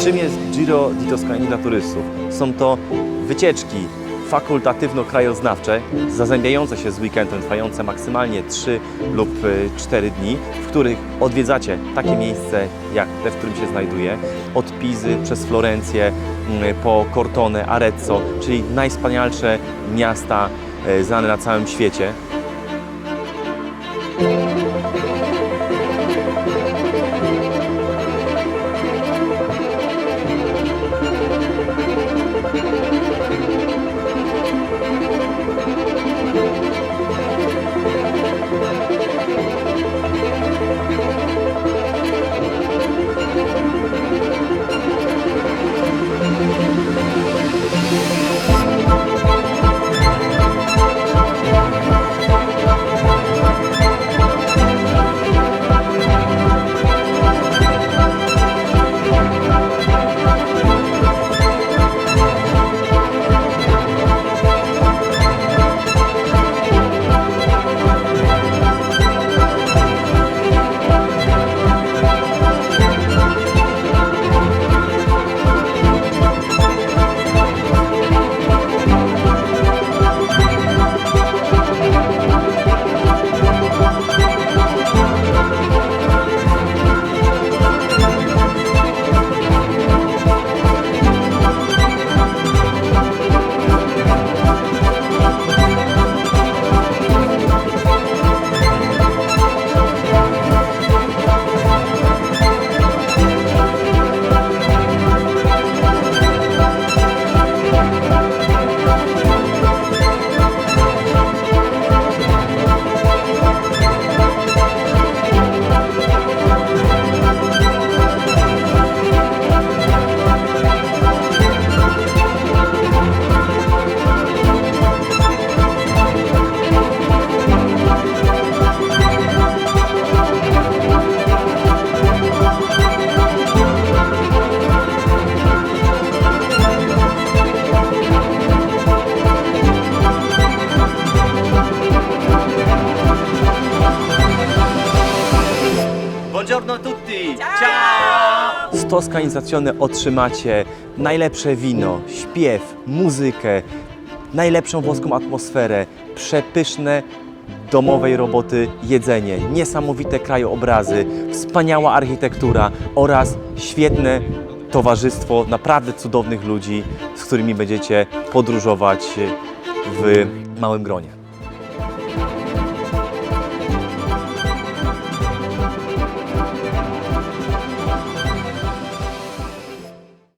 Czym jest Giro di Toscani dla turystów? Są to wycieczki fakultatywno-krajoznawcze, zazębiające się z weekendem, trwające maksymalnie 3 lub 4 dni, w których odwiedzacie takie miejsce jak te, w którym się znajduje, od Pizy przez Florencję mm, po Cortone, Arezzo, czyli najwspanialsze miasta e, znane na całym świecie. Buongiorno a tutti! Z Toskanizazione otrzymacie najlepsze wino, śpiew, muzykę, najlepszą włoską atmosferę, przepyszne domowej roboty jedzenie, niesamowite krajobrazy, wspaniała architektura oraz świetne towarzystwo naprawdę cudownych ludzi, z którymi będziecie podróżować w małym gronie.